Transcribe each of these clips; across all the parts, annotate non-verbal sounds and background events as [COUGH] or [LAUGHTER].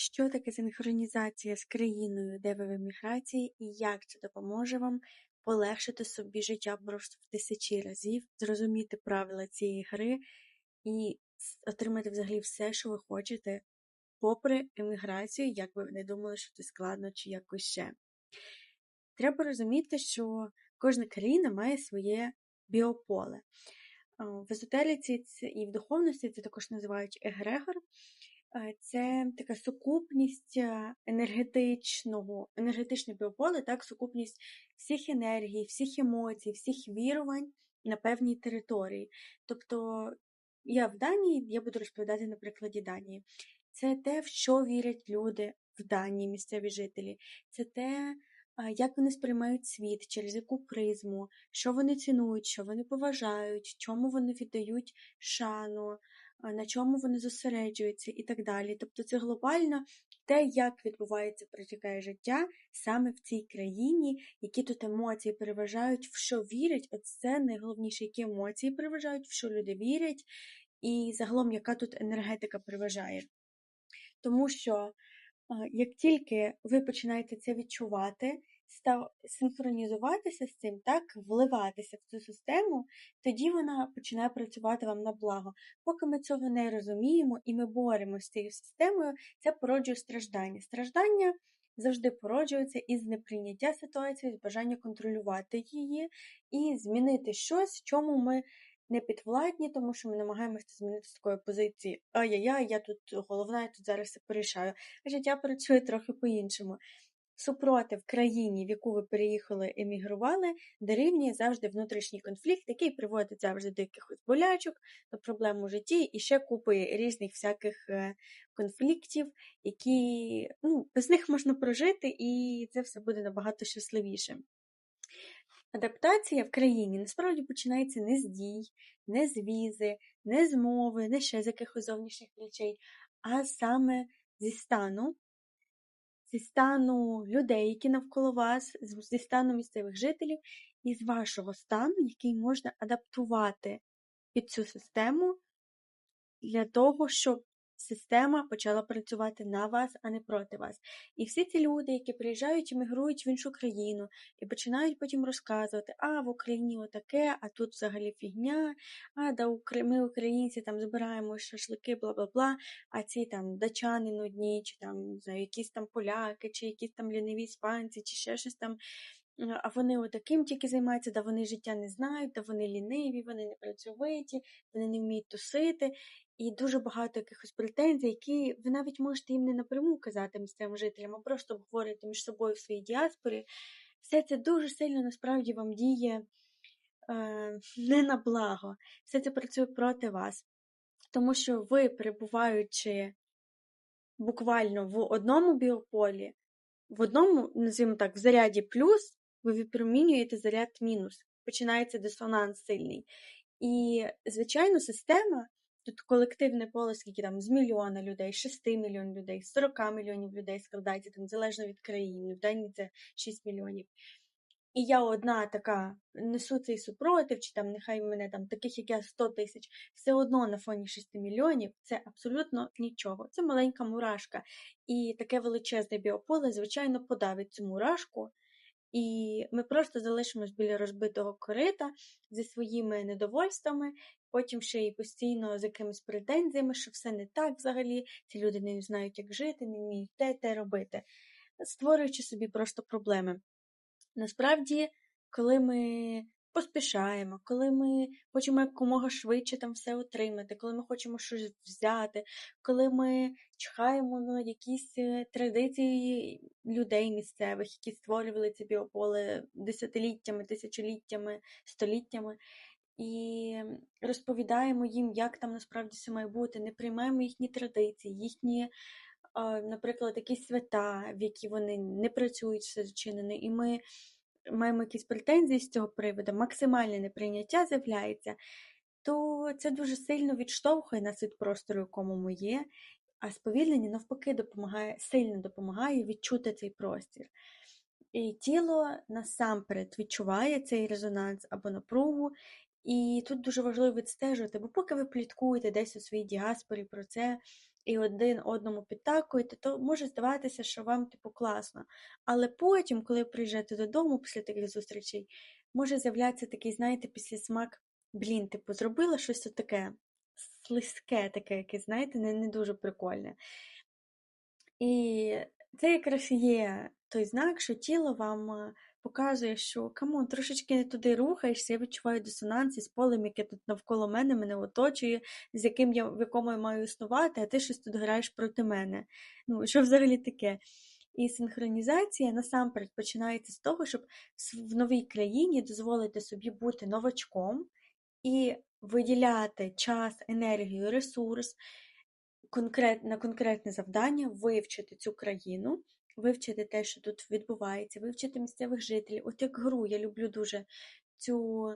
Що таке синхронізація з країною, де ви в еміграції, і як це допоможе вам полегшити собі життя просто в тисячі разів, зрозуміти правила цієї гри і отримати взагалі все, що ви хочете, попри еміграцію, як ви не думали, що це складно чи якось ще. Треба розуміти, що кожна країна має своє біополе. В езотериці і в духовності це також називають егрегор. Е, це така сукупність е, енергетичного, енергетичне біополе, так, сукупність всіх енергій, всіх емоцій, всіх вірувань на певній території. Тобто я в Данії, я буду розповідати на прикладі Данії. Це те, в що вірять люди в Данії, місцеві жителі. Це те, як вони сприймають світ, через яку призму, що вони цінують, що вони поважають, чому вони віддають шану, на чому вони зосереджуються і так далі. Тобто це глобально те, як відбувається, протікає життя саме в цій країні, які тут емоції переважають, в що вірять. От це найголовніше, які емоції переважають, в що люди вірять, і загалом, яка тут енергетика переважає. Тому що як тільки ви починаєте це відчувати, синхронізуватися з цим, так, вливатися в цю систему, тоді вона починає працювати вам на благо. Поки ми цього не розуміємо і ми боремося з цією системою, це породжує страждання. Страждання завжди породжується із неприйняття ситуації, з бажання контролювати її і змінити щось, чому ми не підвладні, тому що ми намагаємося змінити з такої позиції. Ай-яй-яй, я тут головна, я тут зараз все порішаю. Життя працює трохи по-іншому. Супротив країні, в яку ви переїхали, емігрували, дорівнює завжди внутрішній конфлікт, який приводить завжди до якихось болячок, до проблем у житті і ще купи різних всяких е, конфліктів, які ну, без них можна прожити, і це все буде набагато щасливіше. Адаптація в країні насправді починається не з дій, не з візи, не з мови, не ще з якихось зовнішніх речей, а саме зі стану, зі стану людей, які навколо вас, зі стану місцевих жителів, і з вашого стану, який можна адаптувати під цю систему для того, щоб система почала працювати на вас, а не проти вас. І всі ці люди, які приїжджають і мігрують в іншу країну, і починають потім розказувати, а в Україні отаке, а тут взагалі фігня, а да ми, українці, там збираємо шашлики, бла бла бла, а ці там дачани нудні, чи там знаю, якісь там поляки, чи якісь там ліниві іспанці, чи ще щось там. А вони отаким тільки займаються, да вони життя не знають, да вони ліниві, вони не працьовиті, вони не вміють тусити і дуже багато якихось претензій, які ви навіть можете їм не напряму казати місцевим жителям, а просто обговорюєте між собою в своїй діаспорі. Все це дуже сильно насправді вам діє е, не на благо. Все це працює проти вас. Тому що ви, перебуваючи буквально в одному біополі, в одному, називаємо так, в заряді плюс, ви випромінюєте заряд мінус. Починається дисонанс сильний. І, звичайно, система Тут колективне поле, скільки там з мільйона людей, 6 мільйонів людей, 40 мільйонів людей складається, там залежно від країни, в Данії це 6 мільйонів. І я одна така несу цей супротив, чи там нехай мене там таких, як я 100 тисяч, все одно на фоні 6 мільйонів це абсолютно нічого. Це маленька мурашка. І таке величезне біополе, звичайно, подавить цю мурашку. І ми просто залишимось біля розбитого корита зі своїми недовольствами, потім ще й постійно з якимись претензіями, що все не так взагалі, ці люди не знають, як жити, не вміють те, те робити, створюючи собі просто проблеми. Насправді, коли ми поспішаємо, коли ми хочемо якомога швидше там все отримати, коли ми хочемо щось взяти, коли ми чхаємо на якісь е, традиції людей місцевих, які створювали це біополе десятиліттями, тисячоліттями, століттями. І розповідаємо їм, як там насправді все має бути, не приймаємо їхні традиції, їхні, наприклад, якісь свята, в які вони не працюють все зачинене, і ми маємо якісь претензії з цього приводу, максимальне неприйняття з'являється, то це дуже сильно відштовхує нас від простору, якому ми є, а сповільнення навпаки допомагає, сильно допомагає відчути цей простір. І тіло насамперед відчуває цей резонанс або напругу, і тут дуже важливо відстежувати, бо поки ви пліткуєте десь у своїй діаспорі про це, і один одному підтакуєте, то може здаватися, що вам типу класно. Але потім, коли приїжджаєте додому після таких зустрічей, може з'являтися такий, знаєте, після смак, блін, типу, зробила щось таке слизьке, таке, яке, знаєте, не, не дуже прикольне. І це якраз є той знак, що тіло вам е, показує, що камон, трошечки не туди рухаєшся, я відчуваю дисонанс із полем, яке тут навколо мене, мене оточує, з яким я в якому я маю існувати, а ти щось тут граєш проти мене. Ну, що взагалі таке? І синхронізація насамперед починається з того, щоб в новій країні дозволити собі бути новачком і виділяти час, енергію, ресурс конкрет, на конкретне завдання, вивчити цю країну, вивчити те, що тут відбувається, вивчити місцевих жителів. От як гру, я люблю дуже цю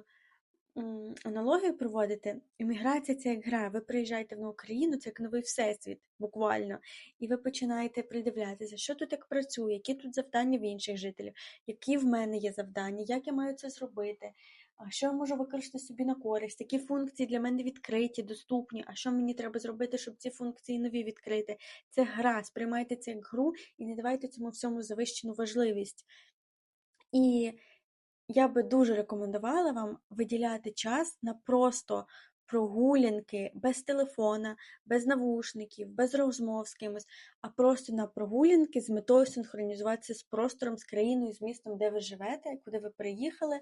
аналогію проводити. Імміграція це як гра. Ви приїжджаєте в нову країну, це як новий всесвіт, буквально. І ви починаєте придивлятися, що тут як працює, які тут завдання в інших жителів, які в мене є завдання, як я маю це зробити. А що я можу використати собі на користь, які функції для мене відкриті, доступні, а що мені треба зробити, щоб ці функції нові відкрити. Це гра, сприймайте це як гру і не давайте цьому всьому завищену важливість. І я би дуже рекомендувала вам виділяти час на просто прогулянки без телефона, без навушників, без розмов з кимось, а просто на прогулянки з метою синхронізуватися з простором, з країною, з містом, де ви живете, куди ви приїхали.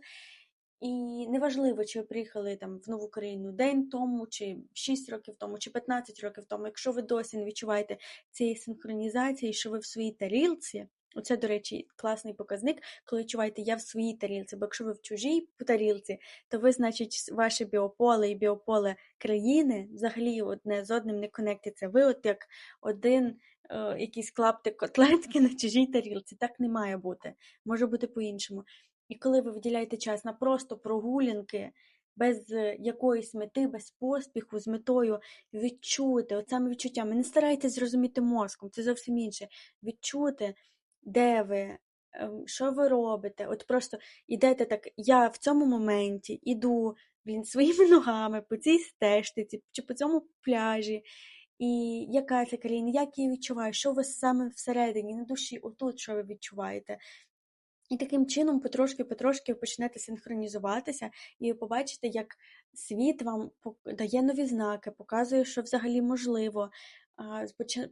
І неважливо, чи ви приїхали там в нову країну день тому, чи 6 років тому, чи 15 років тому, якщо ви досі не відчуваєте цієї синхронізації, що ви в своїй тарілці, оце, до речі, класний показник, коли відчуваєте, я в своїй тарілці, бо якщо ви в чужій тарілці, то ви, значить, ваше біополе і біополе країни взагалі одне з одним не конектиться. Ви от як один. Е, якийсь клаптик котлетки [LAUGHS] на чужій тарілці. Так не має бути. Може бути по-іншому. І коли ви виділяєте час на просто прогулянки, без е, якоїсь мети, без поспіху, з метою відчути, от саме відчуття, ви не старайтесь зрозуміти мозком, це зовсім інше. Відчути, де ви, ем, що ви робите. От просто йдете так, я в цьому моменті іду блін, своїми [LAUGHS] ногами по цій стежці чи по цьому пляжі. І яка це країна, як я відчуваю, що у вас саме всередині, на душі, отут, що ви відчуваєте. І таким чином, потрошки-потрошки почнете синхронізуватися і побачите, як світ вам дає нові знаки, показує, що взагалі можливо.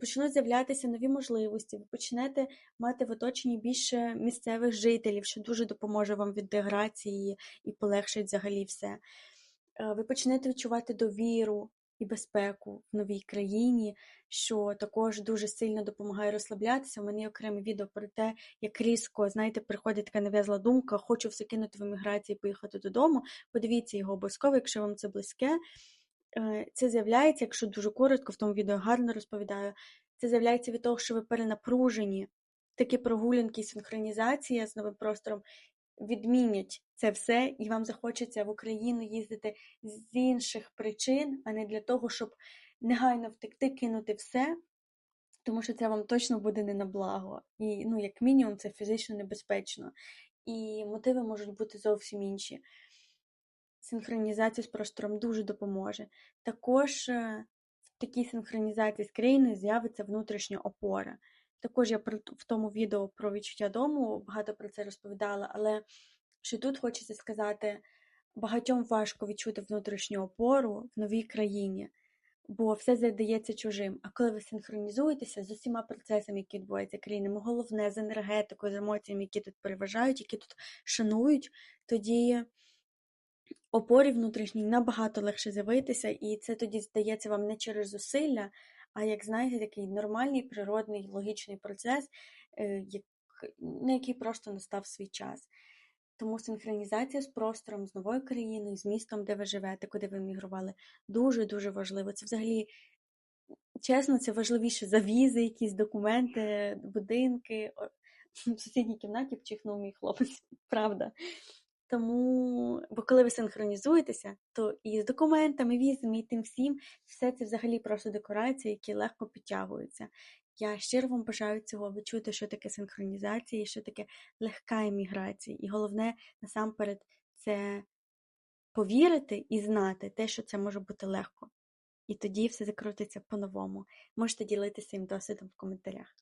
Почнуть з'являтися нові можливості, ви почнете мати в оточенні більше місцевих жителів, що дуже допоможе вам в інтеграції і полегшить взагалі все. Ви почнете відчувати довіру і безпеку в новій країні, що також дуже сильно допомагає розслаблятися. У мене є окреме відео про те, як різко, знаєте, приходить така нав'язла думка, хочу все кинути в еміграції, поїхати додому. Подивіться його обов'язково, якщо вам це близьке. Е, це з'являється, якщо дуже коротко, в тому відео гарно розповідаю. Це з'являється від того, що ви перенапружені. Такі прогулянки, синхронізація з новим простором відмінять це все, і вам захочеться в Україну їздити з інших причин, а не для того, щоб негайно втекти, кинути все, тому що це вам точно буде не на благо. І, ну, як мінімум, це фізично небезпечно. І мотиви можуть бути зовсім інші. Синхронізація з простором дуже допоможе. Також е, в такій синхронізації з країною з'явиться внутрішня опора. Також я в тому відео про відчуття дому багато про це розповідала, але що тут хочеться сказати, багатьом важко відчути внутрішню опору в новій країні, бо все задається чужим. А коли ви синхронізуєтеся з усіма процесами, які відбуваються країнами, головне з енергетикою, з емоціями, які тут переважають, які тут шанують, тоді опорі внутрішній набагато легше з'явитися, і це тоді здається вам не через зусилля, а як знаєте, такий нормальний, природний, логічний процес, е, на який просто настав свій час. Тому синхронізація з простором, з новою країною, з містом, де ви живете, куди ви мігрували, дуже-дуже важливо. Це взагалі, чесно, це важливіше за візи, якісь документи, будинки. [LAUGHS] В сусідній кімнаті вчихнув мій хлопець, [LAUGHS] правда. Тому, бо коли ви синхронізуєтеся, то і з документами, візами, і тим всім, все це взагалі просто декорації, які легко підтягуються. Я щиро вам бажаю цього відчути, що таке синхронізація, що таке легка еміграція. І головне, насамперед, це повірити і знати те, що це може бути легко. і тоді все закрутиться по-новому. Можете ділитися своїм досвідом в коментарях.